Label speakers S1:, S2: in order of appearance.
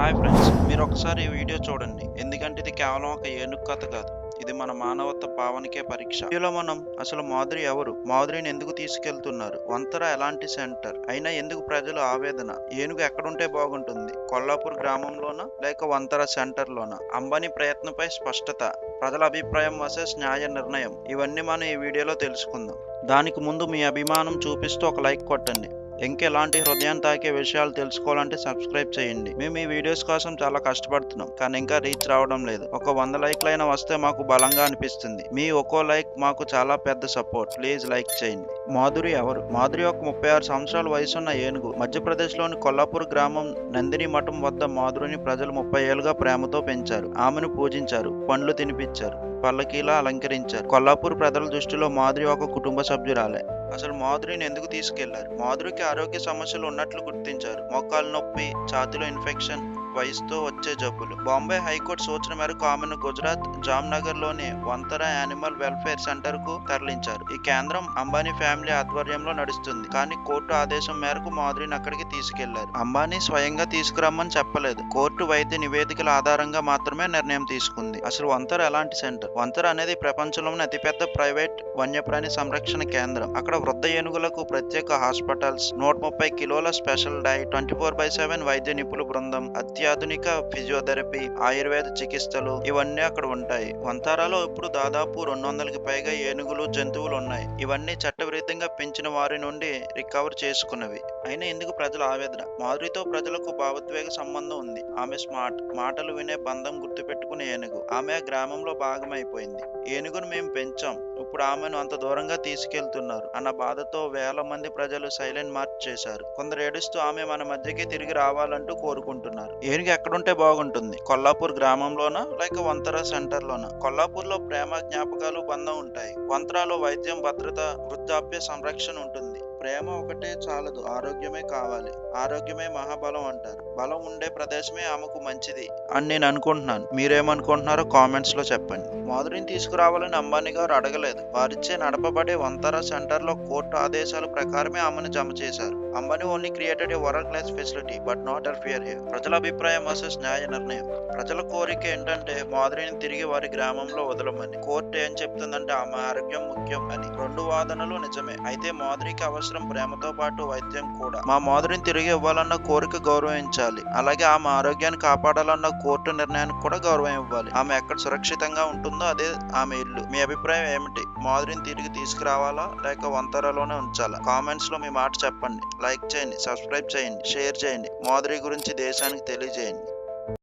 S1: Hi friends మీరు ఒకసారి ఈ వీడియో చూడండి. ఎందుకంటే ఇది కేవలం ఒక ఏనుగు కథ కాదు. ఇది మన మానవత్వ భావనకే పరీక్ష. ఇందులో మనం అసలు మాధురి ఎవరు? మాధురిని ఎందుకు తీసుకెళ్తున్నారు? వంతర ఎలాంటి సెంటర్? అయినా ఎందుకు ప్రజలు ఆవేదన? ఏనుగు ఎక్కడుంటే బాగుంటుంది? కొల్లాపూర్ గ్రామంలోనా? లేక వంతర సెంటర్లోనా? అంబానీ ప్రయత్నంపై స్పష్టత? ప్రజల అభిప్రాయం వర్సెస్ న్యాయ నిర్ణయం? ఇవన్నీ మనం ఈ వీడియోలో తెలుసుకుందాం. దానికి ముందు మీ అభిమానం చూపిస్తూ ఒక లైక్ కొట్టండి. ఇంకెలాంటి హృదయాన్ని తాకే విషయాలు తెలుసుకోవాలంటే సబ్స్క్రైబ్ చేయండి. మేము ఈ వీడియోస్ కోసం చాలా కష్టపడుతున్నాం కానీ ఇంకా రీచ్ రావడం లేదు. ఒక వంద లైక్లైనా వస్తే మాకు బలంగా అనిపిస్తుంది. మీ ఒక్కో లైక్ మాకు చాలా పెద్ద సపోర్ట్. ప్లీజ్ లైక్ చేయండి. మాధురి ఎవరు? మాధురి ఒక ముప్పై ఆరు సంవత్సరాల వయసున్న ఏనుగు. మధ్యప్రదేశ్లోని కొల్లాపూర్ గ్రామం నందిని మఠం వద్ద మాధురిని ప్రజలు ముప్పై ఏళ్ళుగా ప్రేమతో పెంచారు. ఆమెను పూజించారు పండ్లు తినిపించారు పల్లకీలా అలంకరించారు. కొల్లాపూర్ ప్రజల దృష్టిలో మాధురి ఒక కుటుంబ సభ్యురాలే. అసలు మాధురిని ఎందుకు తీసుకెళ్ళారు? మాధురికి ఆరోగ్య సమస్యలు ఉన్నట్లు గుర్తించారు. మోకాలు నొప్పి ఛాతిలో ఇన్ఫెక్షన్ వయసుతో వచ్చే జబ్బులు. బాంబే హైకోర్టు సూచన మేరకు ఆమెను గుజరాత్ జామ్నగర్లోని యానిమల్ వెల్ఫేర్ సెంటర్కు తరలించారు. ఈ కేంద్రం అంబానీ ఫ్యామిలీ ఆధ్వర్యంలో నడుస్తుంది. కానీ కోర్టు ఆదేశం మేరకు మాధురిని అక్కడికి తీసుకెళ్ళారు. అంబానీ స్వయంగా తీసుకురమ్మని చెప్పలేదు. కోర్టు వైద్య నివేదికల ఆధారంగా మాత్రమే నిర్ణయం తీసుకుంది. అసలు వంతర ఎలాంటి సెంటర్? వంతర అనేది ప్రపంచంలోని అతిపెద్ద ప్రైవేట్ వన్యప్రాణి సంరక్షణ కేంద్రం. అక్కడ వృద్ధ ఏనుగులకు ప్రత్యేక హాస్పిటల్స్ నూట ముప్పై కిలోల special diet twenty four by seven వైద్య నిపుణుల బృందం అత్యాధునిక ఫిజియోథెరపీ ఆయుర్వేద చికిత్సలు ఇవన్నీ అక్కడ ఉంటాయి. వంతారాలో ఇప్పుడు దాదాపు రెండు వందలకి పైగా ఏనుగులు జంతువులు ఉన్నాయి. ఇవన్నీ చట్టవిరుద్ధంగా పెంచిన వారి నుండి రికవర్ చేసుకున్నవి. అయినా ఎందుకు ప్రజల ఆవేదన. మాధురితో ప్రజలకు భావోద్వేగ సంబంధం ఉంది. ఆమె స్మార్ట్. మాటలు వినే బంధం గుర్తుపెట్టుకునే ఏనుగు. ఆమె ఆ గ్రామంలో భాగమైపోయింది. ఏనుగును మేము పెంచాం. ఇప్పుడు ఆమెను అంత దూరంగా తీసుకెళ్తున్నారు అన్న బాధతో వేల మంది ప్రజలు సైలెంట్ మార్చ్ చేశారు. కొందరు ఏడుస్తూ ఆమె మన మధ్యకి తిరిగి రావాలంటూ కోరుకుంటున్నారు. ఏనుగు ఎక్కడుంటే బాగుంటుంది. కొల్లాపూర్ గ్రామంలోనా? లేక వంతర సెంటర్ లోనా కొల్లాపూర్లో ప్రేమ జ్ఞాపకాలు బంధం ఉంటాయి. వంతరాలో వైద్యం భద్రత వృద్ధాప్య సంరక్షణ ఉంటుంది. ప్రేమ ఒకటే చాలదు ఆరోగ్యమే కావాలి. ఆరోగ్యమే మహాబలం అంటారు. బలం ఉండే ప్రదేశమే ఆమెకు మంచిది అని నేను అనుకుంటున్నాను. మీరేమనుకుంటున్నారో కామెంట్స్లో చెప్పండి. మాధురిని తీసుకురావాలని అంబానీ గారు అడగలేదు. వారిచ్చే నడపబడే వంతర సెంటర్లో కోర్టు ఆదేశాల ప్రకారమే ఆమెను జమ చేశారు. Ambani only created a world class facility but not అల్ఫియర్ here ప్రజల అభిప్రాయం వర్సెస్ న్యాయ నిర్ణయం. ప్రజల కోరిక ఏంటంటే మాధురిని తిరిగి వారి గ్రామంలో వదలమని. కోర్టు ఏం చెప్తుందంటే ఆమె ఆరోగ్యం ముఖ్యం అని. రెండు వాదనలు నిజమే. అయితే మాధురికి అవసరం ప్రేమతో పాటు వైద్యం కూడా. మా మాధురిని తిరిగి ఇవ్వాలన్న కోరిక గౌరవించాలి. అలాగే ఆమె ఆరోగ్యాన్ని కాపాడాలన్న కోర్టు నిర్ణయానికి కూడా గౌరవం ఇవ్వాలి. ఆమె ఎక్కడ సురక్షితంగా ఉంటుందో అదే ఆమె ఇల్లు. మీ అభిప్రాయం ఏమిటి? మాధురిని తిరిగి తీసుకురావాలా? లేక వంతరలోనే ఉంచాలా? కామెంట్స్లో మీ మాట చెప్పండి. లైక్ చేయండి సబ్స్క్రైబ్ చేయండి షేర్ చేయండి. మాధురి గురించి దేశానికి తెలియజేయండి.